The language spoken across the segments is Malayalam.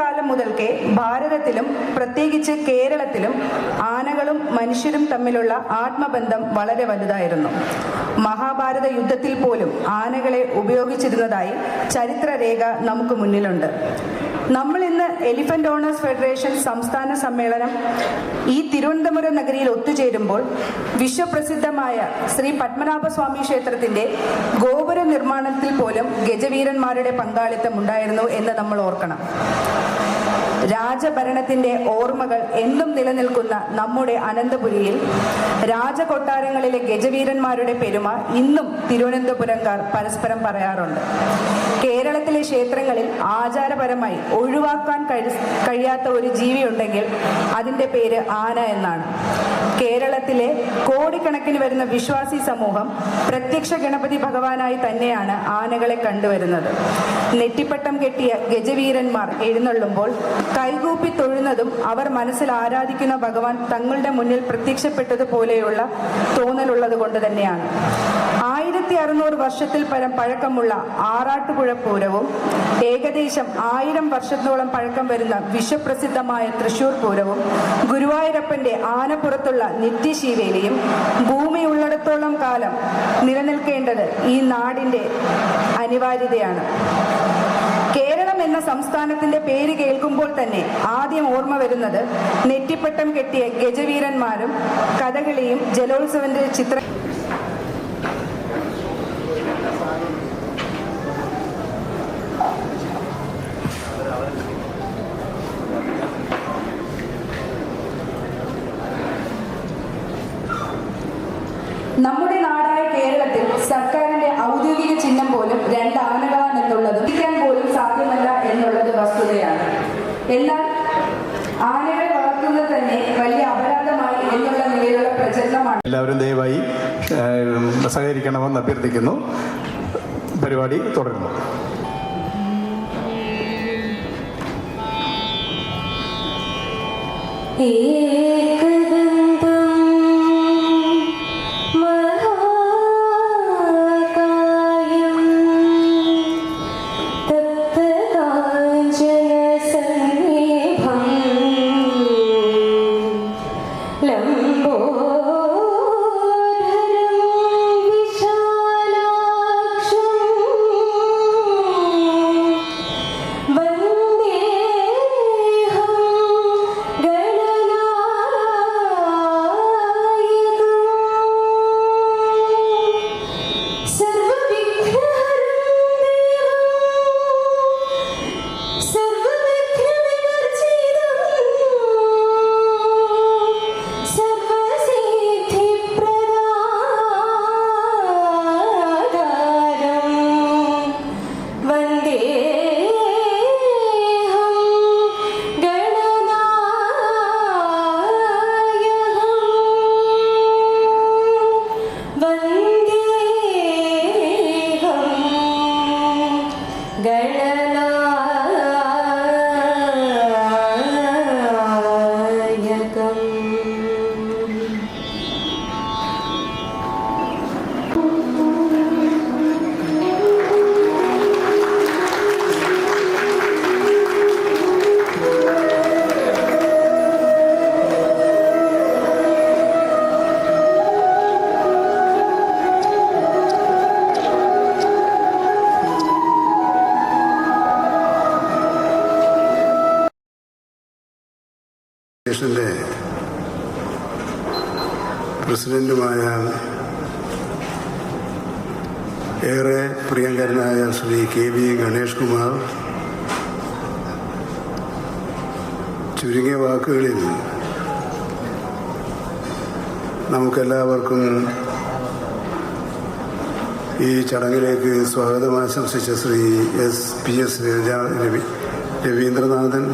കാലം മുതൽക്കേ ഭാരതത്തിലും പ്രത്യേകിച്ച് കേരളത്തിലും ആനകളും മനുഷ്യരും തമ്മിലുള്ള ആത്മബന്ധം വളരെ വലുതായിരുന്നു. മഹാഭാരത യുദ്ധത്തിൽ പോലും ആനകളെ ഉപയോഗിച്ചിരുന്നതായി ചരിത്രരേഖ നമുക്ക് മുന്നിലുണ്ട്. നമ്മൾ ഇന്ന് എലിഫന്റ് ഓണേഴ്സ് ഫെഡറേഷൻ സംസ്ഥാന സമ്മേളനം ഈ തിരുവനന്തപുരം നഗരിയിൽ ഒത്തുചേരുമ്പോൾ വിശ്വപ്രസിദ്ധമായ ശ്രീ പത്മനാഭസ്വാമി ക്ഷേത്രത്തിന്റെ ഗോപുര നിർമ്മാണത്തിൽ പോലും ഗജവീരന്മാരുടെ പങ്കാളിത്തം ഉണ്ടായിരുന്നു എന്ന് നമ്മൾ ഓർക്കണം. രാജഭരണത്തിന്റെ ഓർമ്മകൾ എന്നും നിലനിൽക്കുന്ന നമ്മുടെ അനന്തപുരിയിൽ രാജകൊട്ടാരങ്ങളിലെ ഗജവീരന്മാരുടെ പെരുമ ഇന്നും തിരുവനന്തപുരംകാർ പരസ്പരം പറയാറുണ്ട്. കേരളത്തിലെ ക്ഷേത്രങ്ങളിൽ ആചാരപരമായി ഒഴിവാക്കാൻ കഴിയാത്ത ഒരു ജീവി ഉണ്ടെങ്കിൽ അതിന്റെ പേര് ആന എന്നാണ്. കേരളത്തിലെ കോടിക്കണക്കിന് വരുന്ന വിശ്വാസി സമൂഹം പ്രത്യക്ഷ ഗണപതി ഭഗവാനായി തന്നെയാണ് ആനകളെ കണ്ടുവരുന്നത്. നെറ്റിപ്പട്ടം കെട്ടിയ ഗജവീരന്മാർ എഴുന്നള്ളുമ്പോൾ കൈകൂപ്പി തൊഴുന്നതും അവർ മനസ്സിൽ ആരാധിക്കുന്ന ഭഗവാൻ തങ്ങളുടെ മുന്നിൽ പ്രത്യക്ഷപ്പെട്ടതുപോലെയുള്ള തോന്നലുള്ളത് കൊണ്ട് തന്നെയാണ്. ആയിരത്തി അറുന്നൂറ് വർഷത്തിൽ പരം പഴക്കമുള്ള ആറാട്ടുപുഴ പൂരവും ഏകദേശം ആയിരം വർഷത്തോളം പഴക്കം വരുന്ന വിശ്വപ്രസിദ്ധമായ തൃശൂർ പൂരവും ഗുരുവായൂരപ്പന്റെ ആനപ്പുറത്തുള്ള നിത്യശീവേലിയും ഭൂമി ഉള്ളിടത്തോളം കാലം നിലനിൽക്കേണ്ടത് ഈ നാടിന്റെ അനിവാര്യതയാണ്. സംസ്ഥാനത്തിന്റെ പേര് കേൾക്കുമ്പോൾ തന്നെ ആദ്യം ഓർമ്മ വരുന്നത് നെറ്റിപ്പട്ടം കെട്ടിയ ഗജവീരന്മാരും കഥകളിയും ജലോത്സവന്റെ ചിത്ര എല്ലാവരും ദയവായി സഹകരിക്കണമെന്ന് അഭ്യർത്ഥിക്കുന്നു. പരിപാടി തുടരുന്നു. ഏക പ്രസിഡന്റുമായ ഏറെ പ്രിയങ്കരനായ ശ്രീ കെ വി ഗണേഷ് കുമാർ ചുരുങ്ങിയ വാക്കുകളിൽ നമുക്കെല്ലാവർക്കും ഈ ചടങ്ങിലേക്ക് സ്വാഗതം ആശംസിച്ച Shri S P S Ravi Ravindranathan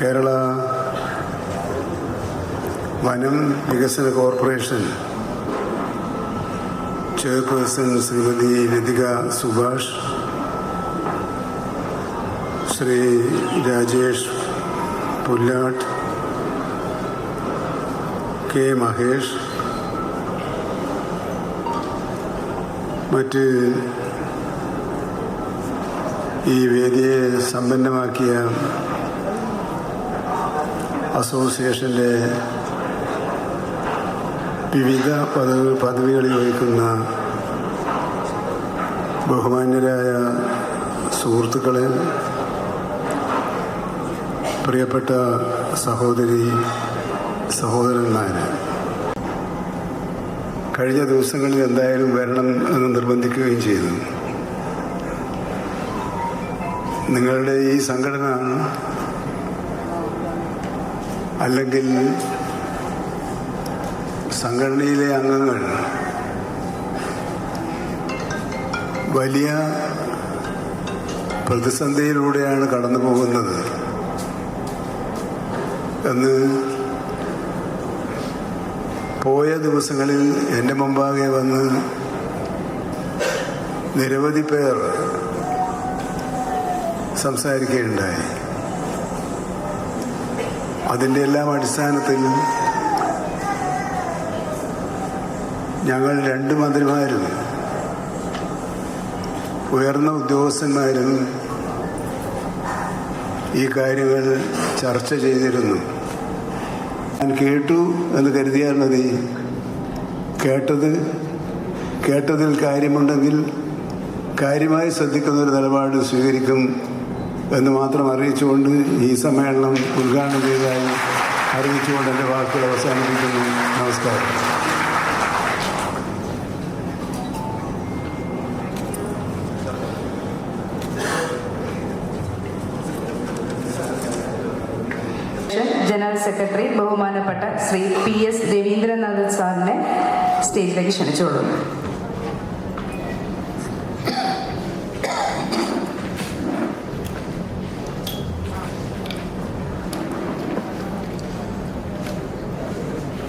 Kerala വനം വികസന corporation chairperson Shrimati Lathika Subhash Shri Rajesh Pullat K Mahesh മറ്റ് ഈ വേദിയെ സമ്പന്നമാക്കിയ അസോസിയേഷന്റെ വിവിധ പദവി പദവികളിൽ വഹിക്കുന്ന ബഹുമാന്യരായ സുഹൃത്തുക്കളെ പ്രിയപ്പെട്ട സഹോദരി സഹോദരന്മാരെ കഴിഞ്ഞ ദിവസങ്ങളിൽ എന്തായാലും വരണം എന്ന് നിർബന്ധിക്കുകയും ചെയ്തു. നിങ്ങളുടെ ഈ സംഘടന അല്ലെങ്കിൽ സംഘടനയിലെ അംഗങ്ങൾ വലിയ പ്രതിസന്ധിയിലൂടെയാണ് കടന്നു പോകുന്നത് എന്ന് പോയ ദിവസങ്ങളിൽ എന്റെ മുമ്പാകെ വന്ന് നിരവധി പേർ സംസാരിക്കുകയുണ്ടായി. അതിന്റെ എല്ലാം അടിസ്ഥാനത്തിൽ ഞങ്ങൾ രണ്ട് മന്ത്രിമാരും ഉയർന്ന ഉദ്യോഗസ്ഥന്മാരും ഈ കാര്യങ്ങൾ ചർച്ച ചെയ്തിരുന്നു. ഞാൻ കേട്ടു എന്ന് കരുതിയാൽ മതി കേട്ടത് കേട്ടതിൽ കാര്യമുണ്ടെങ്കിൽ കാര്യമായി ശ്രദ്ധിക്കുന്ന ഒരു നിലപാട് സ്വീകരിക്കും എന്ന് മാത്രം അറിയിച്ചുകൊണ്ട് ഈ സമ്മേളനം ഉദ്ഘാടനം ചെയ്തതായി അറിയിച്ചുകൊണ്ട് എന്റെ വാക്കുകൾ അവസാനിപ്പിക്കുന്നു. നമസ്കാരം. ജനറൽ സെക്രട്ടറി ബഹുമാനപ്പെട്ട ശ്രീ പി എസ് രവീന്ദ്രനാഥ് സാറിനെ സ്റ്റേജിലേക്ക് ക്ഷണിച്ചോളൂ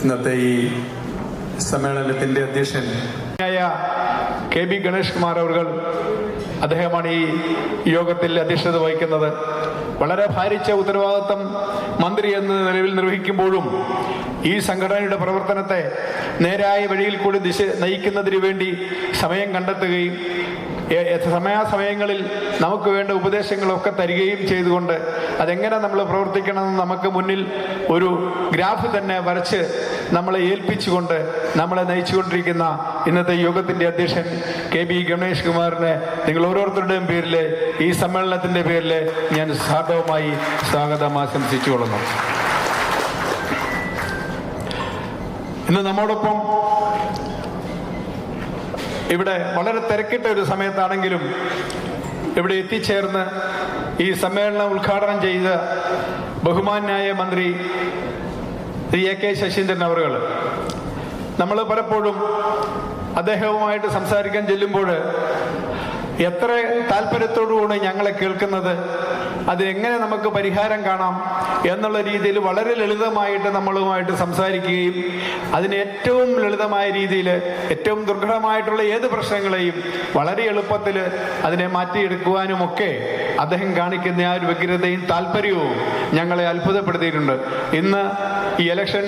ഇന്നത്തെ ഈ സമ്മേളനത്തിന്റെ അധ്യക്ഷൻ കെ ബി ഗണേഷ് കുമാർ അവർ അദ്ദേഹമാണ് ഈ യോഗത്തിൽ അധ്യക്ഷത വഹിക്കുന്നത്. വളരെ ഭാരിച്ച ഉത്തരവാദിത്വം മന്ത്രി എന്ന നിലവിൽ നിർവഹിക്കുമ്പോഴും ഈ സംഘടനയുടെ പ്രവർത്തനത്തെ നേരായ വഴിയിൽ കൂടി ദിശ നയിക്കുന്നതിന് വേണ്ടി സമയം കണ്ടെത്തുകയും സമയാസമയങ്ങളിൽ നമുക്ക് വേണ്ട ഉപദേശങ്ങളൊക്കെ തരികയും ചെയ്തുകൊണ്ട് അതെങ്ങനെ നമ്മൾ പ്രവർത്തിക്കണമെന്ന് നമുക്ക് മുന്നിൽ ഒരു ഗ്രാഫ് തന്നെ വരച്ച് നമ്മളെ ഏൽപ്പിച്ചുകൊണ്ട് നമ്മളെ നയിച്ചുകൊണ്ടിരിക്കുന്ന ഇന്നത്തെ യോഗത്തിന്റെ അധ്യക്ഷൻ കെ ബി ഗണേഷ് കുമാറിനെ നിങ്ങൾ ഓരോരുത്തരുടെയും പേരിൽ ഈ സമ്മേളനത്തിന്റെ പേരിൽ ഞാൻ സാധവമായി സ്വാഗതം ആശംസിച്ചുകൊള്ളുന്നു. ഇന്ന് നമ്മോടൊപ്പം ഇവിടെ വളരെ തിരക്കിട്ട ഒരു സമയത്താണെങ്കിലും ഇവിടെ എത്തിച്ചേർന്ന് ഈ സമ്മേളനം ഉദ്ഘാടനം ചെയ്ത ബഹുമാന്യായ മന്ത്രി എ കെ ശശീന്ദ്രൻ അവറുകൾ നമ്മൾ പലപ്പോഴും അദ്ദേഹവുമായിട്ട് സംസാരിക്കാൻ ചെല്ലുമ്പോൾ എത്ര താല്പര്യത്തോടുകൂടി ഞങ്ങളെ കേൾക്കുന്നത്? അതിനെങ്ങനെ നമുക്ക് പരിഹാരം കാണാം എന്നുള്ള രീതിയിൽ വളരെ ലളിതമായിട്ട് നമ്മളുമായിട്ട് സംസാരിക്കുകയും അതിന് ഏറ്റവും ലളിതമായ രീതിയിൽ ഏറ്റവും ദുർഘടമായിട്ടുള്ള ഏത് പ്രശ്നങ്ങളെയും വളരെ എളുപ്പത്തിൽ അതിനെ മാറ്റിയെടുക്കുവാനുമൊക്കെ അദ്ദേഹം കാണിക്കുന്ന ആ ഒരു വ്യഗ്രതയും താല്പര്യവും ഞങ്ങളെ അത്ഭുതപ്പെടുത്തിയിട്ടുണ്ട്. ഇന്ന് ഈ ഇലക്ഷൻ